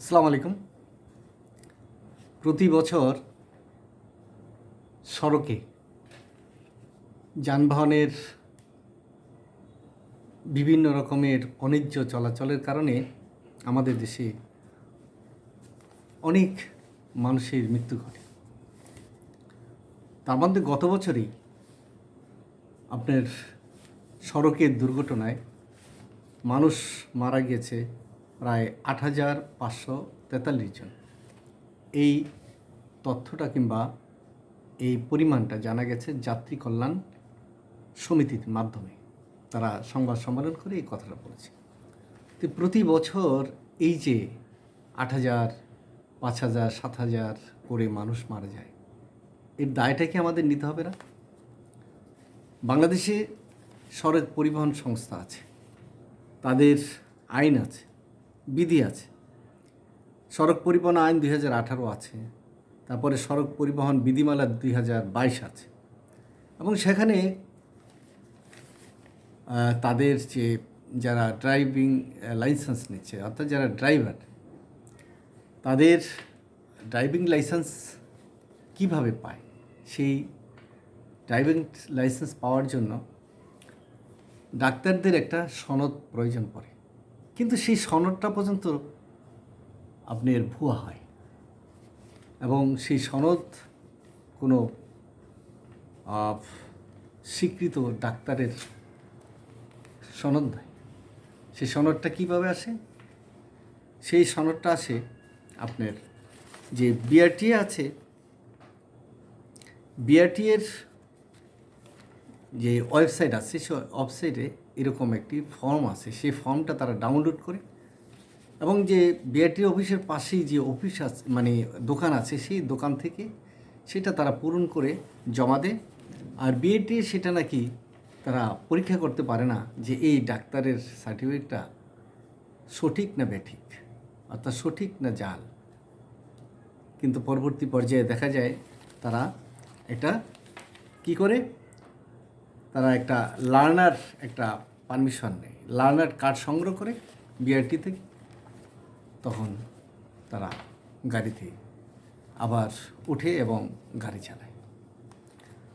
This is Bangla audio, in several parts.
আসসালামু আলাইকুম। প্রতি বছর সড়কে যানবাহনের বিভিন্ন রকমের অনিজ্য চলাচলের কারণে আমাদের দেশে অনেক মানুষের মৃত্যু ঘটে। তার মধ্যে গত বছরই আপনার সড়কের দুর্ঘটনায় মানুষ মারা গিয়েছে। প্রায় আট হাজার পাঁচশো তেতাল্লিশ জন। এই তথ্যটা কিংবা এই পরিমাণটা জানা গেছে যাত্রী কল্যাণ সমিতির মাধ্যমে। তারা সংবাদ সম্মেলন করে এই কথাটা বলেছে। তো প্রতি বছর এই যে আট হাজার, পাঁচ হাজার, সাত হাজার করে মানুষ মারা যায়, এর দায়টা কি আমাদের নিতে হবে না? বাংলাদেশে সড়ক পরিবহন সংস্থা আছে, তাদের আইন আছে বিধি আছে। সড়ক পরিবহন আইন দুই হাজার আঠারো আছে, তারপরে সড়ক পরিবহন বিধিমালা দুই হাজার বাইশ আছে। এবং সেখানে তাদের যে যারা ড্রাইভিং লাইসেন্স নিচ্ছে, অর্থাৎ যারা ড্রাইভার তাদের ড্রাইভিং লাইসেন্স কীভাবে পায়? সেই ড্রাইভিং লাইসেন্স পাওয়ার জন্য ডাক্তারদের একটা সনদ প্রয়োজন পড়ে। কিন্তু সেই সনদটা পর্যন্ত আপনার ভুয়া হয়। এবং সেই সনদ কোনো স্বীকৃত ডাক্তারের সনদ নয় সেই সনদটা কীভাবে আসে? সেই সনদটা আসে আপনার যে বিআরটি আছে বিআরটি এর যে ওয়েবসাইট আছে, সে ওয়েবসাইটে এরকম একটি ফর্ম আছে, সেই ফর্মটা তারা ডাউনলোড করে এবং যে বিআরটি অফিসের পাশেই যে অফিস আছে মানে দোকান আছে, সেই দোকান থেকে সেটা তারা পূরণ করে জমা দেয়। আর বিএটি সেটা নাকি তারা পরীক্ষা করতে পারে না যে এই ডাক্তারের সার্টিফিকেটটা সঠিক না ব্যাঠিক, অর্থাৎ সঠিক না জাল। কিন্তু পরবর্তী পর্যায়ে দেখা যায় তারা এটা কি করে? তারা একটা লার্নার একটা পারমিশন নেয়। লার্নার কার্ড সংগ্রহ করে বিআরটি থেকে, তখন তারা গাড়িতে আবার উঠে এবং গাড়ি চালায়।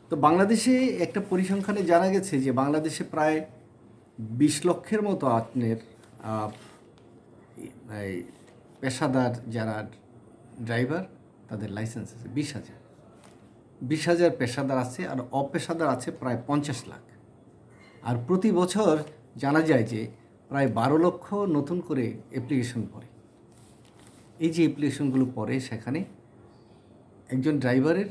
তো বাংলাদেশে একটা পরিসংখ্যানে জানা গেছে যে বাংলাদেশে প্রায় বিশ লক্ষের মতো আপনার পেশাদার যারা ড্রাইভার তাদের লাইসেন্স আছে, বিশ হাজার। বিশ হাজার পেশাদার আছে আর অপেশাদার আছে প্রায় পঞ্চাশ লাখ। আর প্রতি বছর জানা যায় যে প্রায় বারো লক্ষ নতুন করে অ্যাপ্লিকেশন পড়ে। এই যে অ্যাপ্লিকেশনগুলো পড়ে সেখানে একজন ড্রাইভারের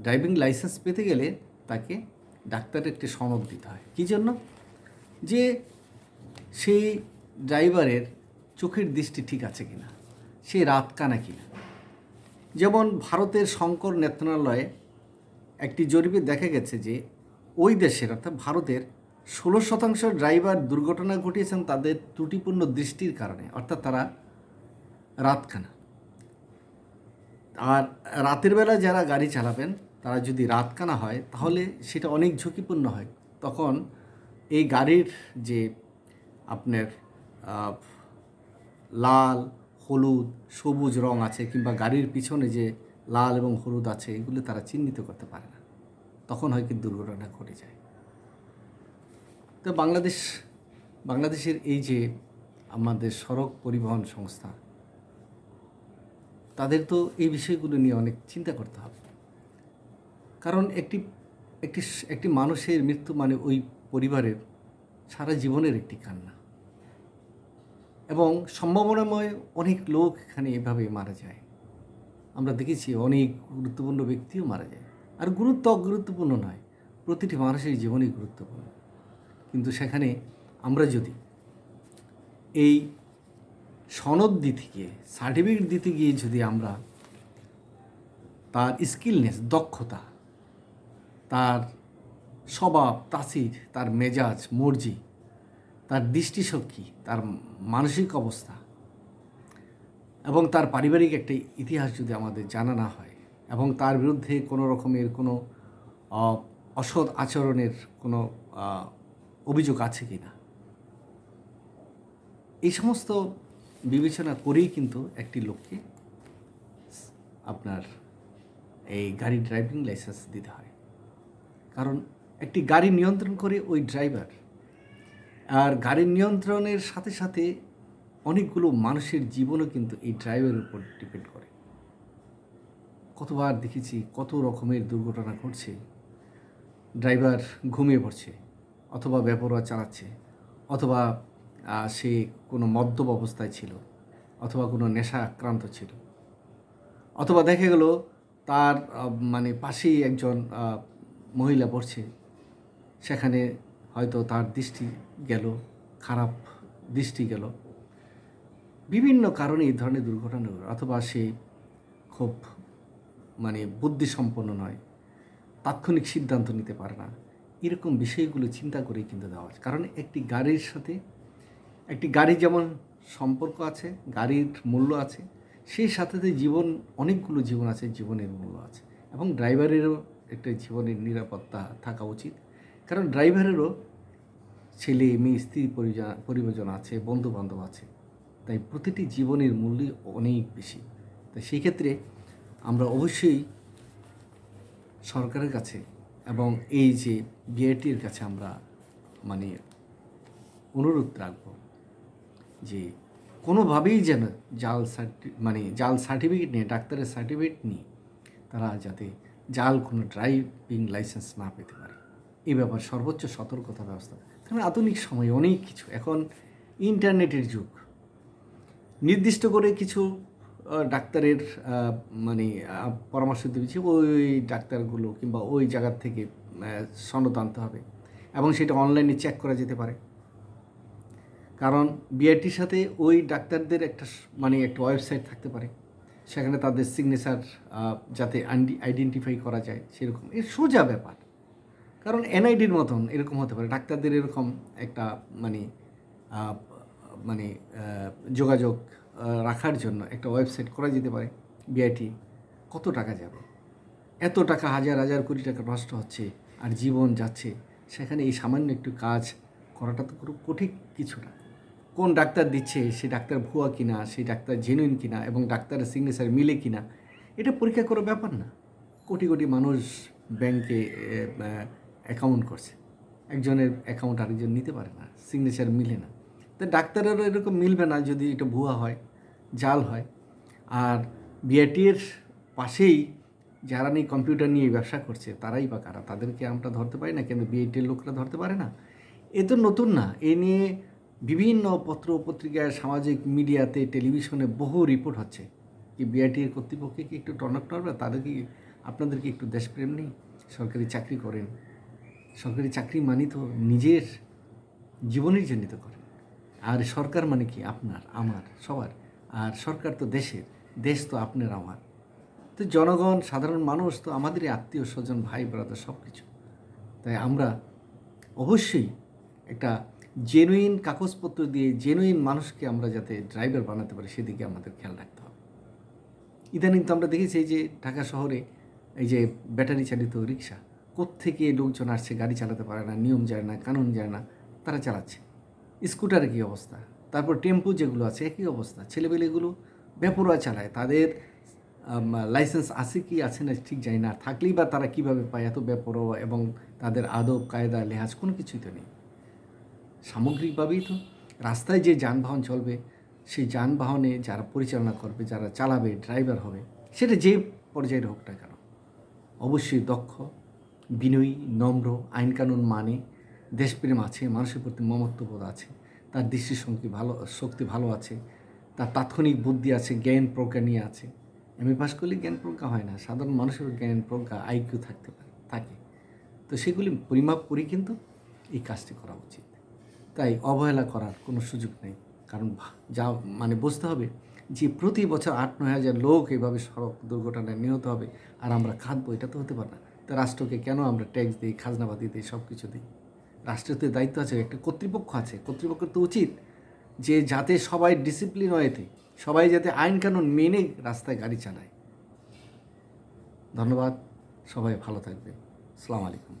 ড্রাইভিং লাইসেন্স পেতে গেলে তাকে ডাক্তারের একটি সনদ দিতে হয়। কী জন্য? যে সেই ড্রাইভারের চোখের দৃষ্টি ঠিক আছে কিনা? সে রাত কানা কিনা? যেমন ভারতের শঙ্কর নেত্রালয়ে একটি জরিপে দেখা গেছে যে ওই দেশের অর্থাৎ ভারতের ষোলো শতাংশ ড্রাইভার দুর্ঘটনা ঘটিয়েছেন তাদের ত্রুটিপূর্ণ দৃষ্টির কারণে, অর্থাৎ তারা রাতখানা। আর রাতের বেলা যারা গাড়ি চালাবেন, তারা যদি রাতকানা হয়, তাহলে সেটা অনেক ঝুঁকিপূর্ণ হয়। তখন এই গাড়ির যে আপনার লাল হলুদ, সবুজ রং আছে কিংবা গাড়ির পিছনে যে লাল এবং হলুদ আছে, এগুলো তারা চিহ্নিত করতে পারে না। তখন হয় কি দুর্ঘটনা ঘটে যায়। তো বাংলাদেশ, বাংলাদেশের এই যে আমাদের সড়ক পরিবহন সংস্থা, তাদের তো এই বিষয়গুলো নিয়ে অনেক চিন্তা করতে হবে। কারণ একটি একটি একটি মানুষের মৃত্যু মানে ওই পরিবারের সারা জীবনের একটি কান্না। এবং সম্ভাবনাময় অনেক লোক এখানে এভাবে মারা যায়। আমরা দেখেছি অনেক গুরুত্বপূর্ণ ব্যক্তিও মারা যায়। আর গুরুত্ব অগুরুত্বপূর্ণ নয়, প্রতিটি মানুষের জীবনই গুরুত্বপূর্ণ। কিন্তু সেখানে আমরা যদি এই সনদ দিতে গিয়ে, সার্টিফিকেট দিতে গিয়ে যদি আমরা তার স্কিলনেস, দক্ষতা, তার স্বভাব, তাসির, তার মেজাজ, মর্জি তার দৃষ্টিশক্তি, তার মানসিক অবস্থা এবং তার পারিবারিক একটা ইতিহাস যদি আমাদের জানা না হয় এবং তার বিরুদ্ধে কোনো রকমের কোনো অসৎ আচরণের কোনো অভিযোগ আছে কি না এই সমস্ত বিবেচনা করেই কিন্তু একটি লোককে আপনার এই গাড়ি ড্রাইভিং লাইসেন্স দিতে হয়। কারণ একটি গাড়ি নিয়ন্ত্রণ করে ওই ড্রাইভার আর গাড়ির নিয়ন্ত্রণের সাথে সাথে অনেকগুলো মানুষের জীবনও কিন্তু এই ড্রাইভারের উপর ডিপেন্ড করে। কতবার দেখেছি কত রকমের দুর্ঘটনা ঘটছে। ড্রাইভার ঘুমিয়ে পড়ছে অথবা বেপরোয়া চালাচ্ছে অথবা সে কোনো মদ্যপ অবস্থায় ছিল অথবা কোনো নেশা আক্রান্ত ছিল। অথবা দেখা গেল তার মানে পাশেই একজন মহিলা পড়ছে। সেখানে হয়তো তার দৃষ্টি গেল, খারাপ দৃষ্টি গেল। বিভিন্ন কারণে এই ধরনের দুর্ঘটনা ঘটে। অথবা সে খুব মানে বুদ্ধিসম্পন্ন নয়, তাৎক্ষণিক সিদ্ধান্ত নিতে পারে না। এরকম বিষয়গুলো চিন্তা করেই কিন্তু দেওয়া আছে কারণ একটি গাড়ির সাথে, একটি গাড়ি যেমন সম্পর্ক আছে, গাড়ির মূল্য আছে, সেই সাথে জীবন, অনেকগুলো জীবন আছে, জীবনের মূল্য আছে। এবং ড্রাইভারেরও একটা জীবনের নিরাপত্তা থাকা উচিত। কারণ ড্রাইভারেরও ছেলে, মেয়ে, স্ত্রী পরিজন আছে বন্ধু বান্ধব আছে। তাই প্রতিটি জীবনের মূল্য অনেক বেশি। তাই সেই ক্ষেত্রে আমরা অবশ্যই সরকারের কাছে এবং এই যে বিআইটির কাছে আমরা মানে অনুরোধ রাখব যে কোনোভাবেই যেন জাল সার্টি মানে জাল সার্টিফিকেট নিয়ে, ডাক্তারের সার্টিফিকেট নিয়ে তারা যাতে জাল কোনো ড্রাইভিং লাইসেন্স না পেতে পারে। এই ব্যাপার, সর্বোচ্চ সতর্কতা ব্যবস্থা। কারণ আধুনিক সময় অনেক কিছু। এখন ইন্টারনেটের যুগ। নির্দিষ্ট করে কিছু ডাক্তারের মানে পরামর্শ দিয়েছি ওই ডাক্তারগুলো কিংবা ওই জায়গার থেকে সনদ আনতে হবে। এবং সেটা অনলাইনে চেক করা যেতে পারে। কারণ বিআরটির সাথে ওই ডাক্তারদের একটা মানে একটা ওয়েবসাইট থাকতে পারে। সেখানে তাদের সিগনেচার যাতে আইডেন্টিফাই করা যায়, সেরকম। এর সোজা ব্যাপার। কারণ এনআইডির মতন এরকম হতে পারে। ডাক্তারদের এরকম একটা মানে মানে যোগাযোগ রাখার জন্য একটা ওয়েবসাইট করা যেতে পারে বিআইটি কত টাকা যাবে? এত টাকা, হাজার হাজার কোটি টাকা নষ্ট হচ্ছে আর জীবন যাচ্ছে। সেখানে এই সামান্য একটু কাজ করাটা তো খুব কঠিন কিছু না। কোন ডাক্তার দিচ্ছে সেই ডাক্তার ভুয়া কিনা সেই ডাক্তার জেনুইন কিনা এবং ডাক্তারের সিগনেচার মিলে কিনা, এটা পরীক্ষা করার ব্যাপার না। কোটি কোটি মানুষ ব্যাংকে অ্যাকাউন্ট করছে। একজনের অ্যাকাউন্ট আরেকজন নিতে পারে না সিগনেচার মিলে না। তো ডাক্তারেরও এরকম মিলবে না যদি এটা ভুয়া হয়, জাল হয়। আর বিআইটির পাশেই যারা নিয়ে কম্পিউটার নিয়ে ব্যবসা করছে, তারাই বা কারা? তাদেরকে আমরা ধরতে পারি না কিন্তু বিআইটির লোকরা ধরতে পারে না? এ তো নতুন না। এ নিয়ে বিভিন্ন পত্র পত্রিকায় সামাজিক মিডিয়াতে, টেলিভিশনে বহু রিপোর্ট হচ্ছে। কি বিআইটির কর্তৃপক্ষকে কি একটু টনক টনবে তাদের কি আপনাদের কি একটু দেশপ্রেম নেই সরকারি চাকরি করেন? সরকারি চাকরি মানি তো নিজের জীবনের জন্য তো করেন আর সরকার মানে কি? আপনার, আমার, সবার। আর সরকার তো দেশের, দেশ তো আপনার, আমার। তো জনগণ, সাধারণ মানুষ তো আমাদেরই আত্মীয় স্বজন, ভাই ব্রাদার সব কিছু তাই আমরা অবশ্যই একটা জেনুইন কাগজপত্র দিয়ে জেনুইন মানুষকে আমরা যাতে ড্রাইভার বানাতে পারি, সেদিকে আমাদের খেয়াল রাখতে হবে। ইদানিং তো আমরা দেখেছি যে ঢাকা শহরে এই যে ব্যাটারি চালিত রিক্সা কোত্থেকে লোকজন আসছে, গাড়ি চালাতে পারে না, নিয়ম যায় না, কানুন যায় না, তারা চালাচ্ছে। স্কুটারের কী অবস্থা? তারপর টেম্পু যেগুলো আছে, একই অবস্থা। ছেলেপেলেগুলো বেপরোয়া চালায়। তাদের লাইসেন্স আছে কি, আছে না, ঠিক জানি না। থাকলেই বা তারা কীভাবে পায় এত বেপরোয়া এবং তাদের আদব, কায়দা, লেহাজ কোনো কিছুই তো নেই। সামগ্রিকভাবেই তো। রাস্তায় যে যানবাহন চলবে, সেই যানবাহনে যারা পরিচালনা করবে, যারা চালাবে ড্রাইভার হবে, সেটা যে পর্যায়ের হোক না কেন, অবশ্যই দক্ষ বিনয়ী, নম্র, আইনকানুন মানে দেশপ্রেম আছে, মানুষের প্রতি মমত্ববোধ আছে, তার দৃষ্টিশক্তি ভালো, শক্তি ভালো আছে, তার তাৎক্ষণিক বুদ্ধি আছে, জ্ঞান প্রজ্ঞা নিয়ে আছে। এমএ পাস করলে জ্ঞান প্রজ্ঞা হয় না, সাধারণ মানুষের জ্ঞান প্রজ্ঞা আইকিউ থাকতে পারে, থাকে। তো সেগুলি পরিমাপ করে কিন্তু এই কাজটি করা উচিত। তাই অবহেলা করার কোনো সুযোগ নেই, কারণ যা মানে বুঝতে হবে যে প্রতি বছর আট নয় হাজার লোক এভাবে সড়ক দুর্ঘটনায় নিহত হবে, আর আমরা খাদবো, এটা তো হতে পারে না। তো রাষ্ট্রকে কেন আমরা ট্যাক্স দিই, খাজনাবাদি দিই সব কিছু দিই? রাষ্ট্রের তো দায়িত্ব আছে, একটা কর্তৃপক্ষ আছে। কর্তৃপক্ষের তো উচিত যে যাতে সবাই ডিসিপ্লিন হয়েতে সবাই যাতে আইন কানুন মেনে রাস্তায় গাড়ি চালায়। ধন্যবাদ, সবাই ভালো থাকবে আসসালামু আলাইকুম।